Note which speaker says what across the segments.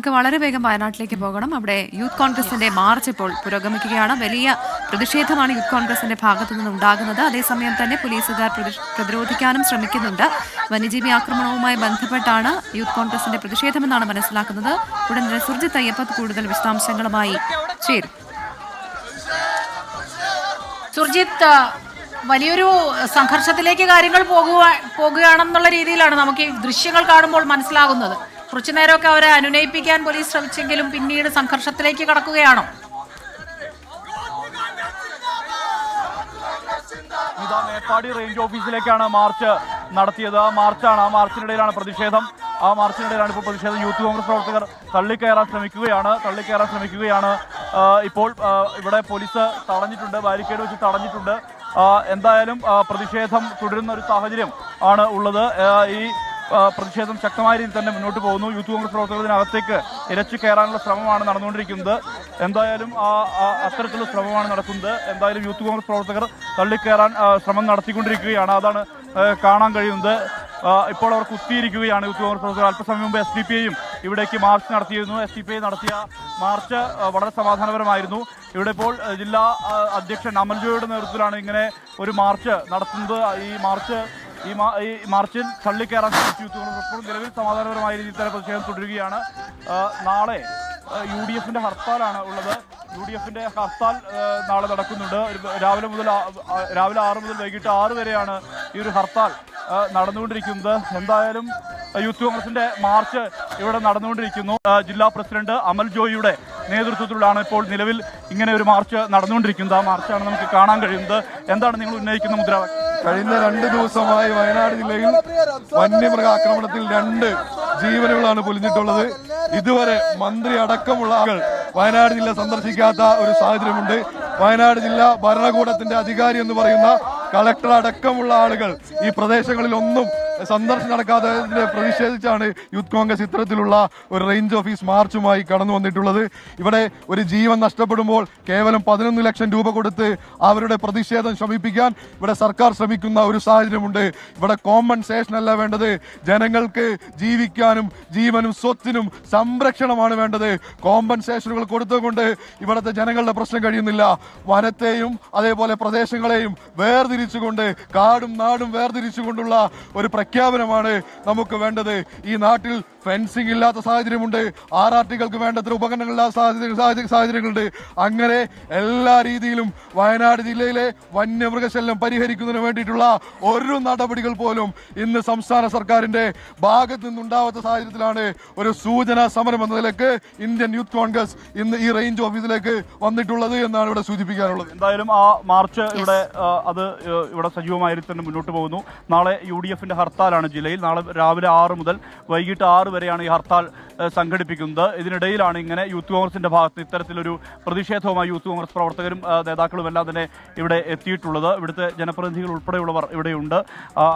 Speaker 1: നമുക്ക് വളരെ വേഗം വയനാട്ടിലേക്ക് പോകണം. അവിടെ യൂത്ത് കോൺഗ്രസിന്റെ മാർച്ച് ഇപ്പോൾ പുരോഗമിക്കുകയാണ്. വലിയ പ്രതിഷേധമാണ് യൂത്ത് കോൺഗ്രസിന്റെ ഭാഗത്തു നിന്ന് ഉണ്ടാകുന്നത്. അതേസമയം തന്നെ പോലീസുകാർ പ്രതിരോധിക്കാനും ശ്രമിക്കുന്നുണ്ട്. വന്യജീവി ആക്രമണവുമായി ബന്ധപ്പെട്ടാണ് യൂത്ത് കോൺഗ്രസിന്റെ പ്രതിഷേധമെന്നാണ് മനസ്സിലാക്കുന്നത്. ഉടൻ തന്നെ സുർജിത്ത് അയ്യപ്പത്ത് കൂടുതൽ വിശദാംശങ്ങളുമായി ചേരും.
Speaker 2: സുർജിത്ത് വലിയൊരു സംഘർഷത്തിലേക്ക് കാര്യങ്ങൾ പോകുക പോകുകയാണെന്നുള്ള രീതിയിലാണ് നമുക്ക് ഈ ദൃശ്യങ്ങൾ കാണുമ്പോൾ മനസ്സിലാകുന്നത്. കുറച്ചു നേരമൊക്കെ അവരെ അനുനയിപ്പിക്കാൻ പോലീസ് ശ്രമിച്ചെങ്കിലും പിന്നീട് സംഘർഷത്തിലേക്ക് കടക്കുകയാണോ?
Speaker 3: മേപ്പാടി റേഞ്ച് ഓഫീസിലേക്കാണ് മാർച്ച് നടത്തിയത്. ആ മാർച്ചാണ് ആ മാർച്ചിനിടയിലാണ് പ്രതിഷേധം. ആ മാർച്ചിനിടയിലാണ് ഇപ്പോൾ പ്രതിഷേധം. യൂത്ത് കോൺഗ്രസ് പ്രവർത്തകർ തള്ളിക്കയറാൻ ശ്രമിക്കുകയാണ് തള്ളിക്കയറാൻ ശ്രമിക്കുകയാണ്. ഇപ്പോൾ ഇവിടെ പോലീസ് തടഞ്ഞിട്ടുണ്ട് ബാരിക്കേഡ് വെച്ച് തടഞ്ഞിട്ടുണ്ട്. എന്തായാലും പ്രതിഷേധം തുടരുന്ന ഒരു സാഹചര്യം ആണ് ഉള്ളത്. ഈ പ്രതിഷേധം ശക്തമായ രീതിയിൽ തന്നെ മുന്നോട്ട് പോകുന്നു. യൂത്ത് കോൺഗ്രസ് പ്രവർത്തകത്തിനകത്തേക്ക് ഇരച്ചു കയറാനുള്ള ശ്രമമാണ് നടന്നുകൊണ്ടിരിക്കുന്നത്. എന്തായാലും ആ അത്തരത്തിലുള്ള ശ്രമമാണ് നടക്കുന്നത്. എന്തായാലും യൂത്ത് കോൺഗ്രസ് പ്രവർത്തകർ തള്ളിക്കയറാൻ ശ്രമം നടത്തിക്കൊണ്ടിരിക്കുകയാണ്. അതാണ് കാണാൻ കഴിയുന്നത്. ഇപ്പോൾ അവർ കുത്തിയിരിക്കുകയാണ് യൂത്ത് കോൺഗ്രസ് പ്രവർത്തകർ. അല്പസമയം മുമ്പ് എസ് ഡി പി ഐയും ഇവിടേക്ക് മാർച്ച് നടത്തിയിരുന്നു. എസ് ഡി പി ഐ നടത്തിയ മാർച്ച് വളരെ സമാധാനപരമായിരുന്നു. ഇവിടെ ഇപ്പോൾ ജില്ലാ അധ്യക്ഷൻ അമൽജോയുടെ നേതൃത്വത്തിലാണ് ഇങ്ങനെ ഒരു മാർച്ച് നടത്തുന്നത്. ഈ മാർച്ച് ഈ മാർച്ചിൽ തള്ളിക്കയറാൻ ശ്രമിച്ചു നിലവിൽ സമാധാനപരമായ രീതിയിൽ തന്നെ പ്രതിഷേധം തുടരുകയാണ്. നാളെ യു ഡി എഫിന്റെ ഹർത്താലാണ് ഉള്ളത്. യു ഡി എഫിന്റെ ഹർത്താൽ നാളെ നടക്കുന്നുണ്ട്. രാവിലെ മുതൽ രാവിലെ ആറ് മുതൽ വൈകിട്ട് ആറ് വരെയാണ് ഈ ഒരു ഹർത്താൽ നടന്നുകൊണ്ടിരിക്കുന്നത്. എന്തായാലും യൂത്ത് കോൺഗ്രസിന്റെ മാർച്ച് ഇവിടെ നടന്നുകൊണ്ടിരിക്കുന്നു. ജില്ലാ പ്രസിഡന്റ് അമൽ ജോയിയുടെ നേതൃത്വത്തിലാണ് ഇപ്പോൾ നിലവിൽ ഇങ്ങനെ ഒരു മാർച്ച് നടന്നുകൊണ്ടിരിക്കുന്നത്. ആ മാർച്ചാണ് നമുക്ക് കാണാൻ കഴിയുന്നത്. എന്താണ് നിങ്ങൾ ഉന്നയിക്കുന്ന മുദ്രാവാക്യം?
Speaker 4: കഴിഞ്ഞ രണ്ട് ദിവസമായി വയനാട് ജില്ലയിൽ വന്യമൃഗ ആക്രമണത്തിൽ രണ്ട് ജീവനുകളാണ് പൊലിഞ്ഞിട്ടുള്ളത്. ഇതുവരെ മന്ത്രി അടക്കമുള്ള ആളുകൾ വയനാട് ജില്ല സന്ദർശിക്കാത്ത ഒരു സാഹചര്യമുണ്ട്. വയനാട് ജില്ലാ ഭരണകൂടത്തിന്റെ അധികാരി എന്ന് പറയുന്ന കളക്ടർ അടക്കമുള്ള ആളുകൾ ഈ പ്രദേശങ്ങളിൽ ഒന്നും സന്ദർശനം നടക്കാതെ പ്രതിഷേധിച്ചാണ് യൂത്ത് കോൺഗ്രസ് ഇത്തരത്തിലുള്ള ഒരു റേഞ്ച് ഓഫീസ് മാർച്ചുമായി കടന്നു വന്നിട്ടുള്ളത്. ഇവിടെ ഒരു ജീവൻ നഷ്ടപ്പെടുമ്പോൾ കേവലം പതിനൊന്ന് ലക്ഷം രൂപ കൊടുത്ത് അവരുടെ പ്രതിഷേധം ശമിപ്പിക്കാൻ ഇവിടെ സർക്കാർ ശ്രമിക്കുന്ന ഒരു സാഹചര്യമുണ്ട്. ഇവിടെ കോമ്പൻസേഷൻ അല്ല വേണ്ടത്. ജനങ്ങൾക്ക് ജീവിക്കാനും ജീവനും സ്വത്തിനും സംരക്ഷണമാണ് വേണ്ടത്. കോമ്പൻസേഷനുകൾ കൊടുത്തുകൊണ്ട് ഇവിടുത്തെ ജനങ്ങളുടെ പ്രശ്നം കഴിയുന്നില്ല. വനത്തെയും അതേപോലെ പ്രദേശങ്ങളെയും വേർതിരിച്ചുകൊണ്ട് കാടും നാടും വേർതിരിച്ചുകൊണ്ടുള്ള ഒരു പ്രഖ്യാപനമാണ് നമുക്ക് വേണ്ടത്. ഈ നാട്ടിൽ ഫെൻസിംഗ് ഇല്ലാത്ത സാഹചര്യമുണ്ട്. ആർ ആർ ടികൾക്ക് വേണ്ടത്ര ഉപകരണങ്ങളില്ലാത്ത സാഹചര്യ സാഹചര്യ- സാഹചര്യങ്ങളുണ്ട്. അങ്ങനെ എല്ലാ രീതിയിലും വയനാട് ജില്ലയിലെ വന്യമൃഗശല്യം പരിഹരിക്കുന്നതിന് വേണ്ടിയിട്ടുള്ള ഒരു നടപടികൾ പോലും ഇന്ന് സംസ്ഥാന സർക്കാരിന്റെ ഭാഗത്ത് നിന്നുണ്ടാവാത്ത സാഹചര്യത്തിലാണ് ഒരു സൂചനാ സമരം എന്ന നിലയ്ക്ക് ഇന്ത്യൻ യൂത്ത് കോൺഗ്രസ് ഇന്ന് ഈ റേഞ്ച് ഓഫീസിലേക്ക് വന്നിട്ടുള്ളത് എന്നാണ് ഇവിടെ സൂചിപ്പിക്കാനുള്ളത്.
Speaker 3: എന്തായാലും ആ മാർച്ച് ഇവിടെ അത് ഇവിടെ സജീവമായി തന്നെ മുന്നോട്ട് പോകുന്നു. നാളെ യു ഡി എഫിന്റെ ഹർത്താലാണ് ജില്ലയിൽ. നാളെ രാവിലെ ആറ് മുതൽ വൈകിട്ട് ആറ് വരെയാണ് ഈ ഹർത്താൽ സംഘടിപ്പിക്കുന്നത്. ഇതിനിടയിലാണ് ഇങ്ങനെ യൂത്ത് കോൺഗ്രസിന്റെ ഭാഗത്ത് ഇത്തരത്തിലൊരു പ്രതിഷേധവുമായി യൂത്ത് കോൺഗ്രസ് പ്രവർത്തകരും നേതാക്കളും എല്ലാം തന്നെ ഇവിടെ എത്തിയിട്ടുള്ളത്. ഇവിടുത്തെ ജനപ്രതിനിധികൾ ഉൾപ്പെടെയുള്ളവർ ഇവിടെയുണ്ട്.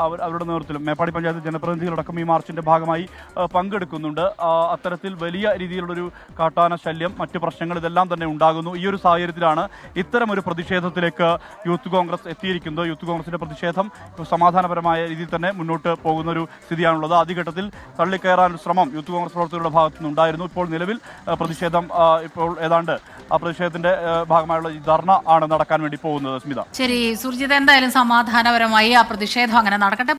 Speaker 3: അവർ അവരുടെ നേതൃത്വത്തിലും മേപ്പാടി പഞ്ചായത്ത് ജനപ്രതിനിധികളടക്കം ഈ മാർച്ചിന്റെ ഭാഗമായി പങ്കെടുക്കുന്നുണ്ട്. അത്തരത്തിൽ വലിയ രീതിയിലുള്ളൊരു കാട്ടാന ശല്യം മറ്റ് പ്രശ്നങ്ങൾ ഇതെല്ലാം തന്നെ ഉണ്ടാകുന്നു. ഈ ഒരു സാഹചര്യത്തിലാണ് ഇത്തരം ഒരു പ്രതിഷേധത്തിലേക്ക് യൂത്ത് കോൺഗ്രസ് എത്തിയിരിക്കുന്നത്. യൂത്ത് കോൺഗ്രസിന്റെ പ്രതിഷേധം സമാധാനപരമായ രീതിയിൽ തന്നെ മുന്നോട്ട് പോകുന്ന ഒരു സ്ഥിതിയാണുള്ളത്. ആദ്യഘട്ടത്തിൽ തള്ളിക്കയറാൻ ശ്രമം യൂത്ത് കോൺഗ്രസ് പ്രവർത്തകരുടെ ഭാഗത്തു നിന്നുണ്ടായിരുന്നു ഇപ്പോൾ നിലവിൽ പ്രതിഷേധം ഇപ്പോൾ ഏതാണ്ട് ആ പ്രതിഷേധത്തിന്റെ ഭാഗമായുള്ള ധർണ ആണ് നടക്കാൻ വേണ്ടി പോകുന്നത്. സ്മിത.
Speaker 2: ശരി സുർജിത് എന്തായാലും സമാധാനപരമായി ആ പ്രതിഷേധം അങ്ങനെ നടക്കട്ടെ.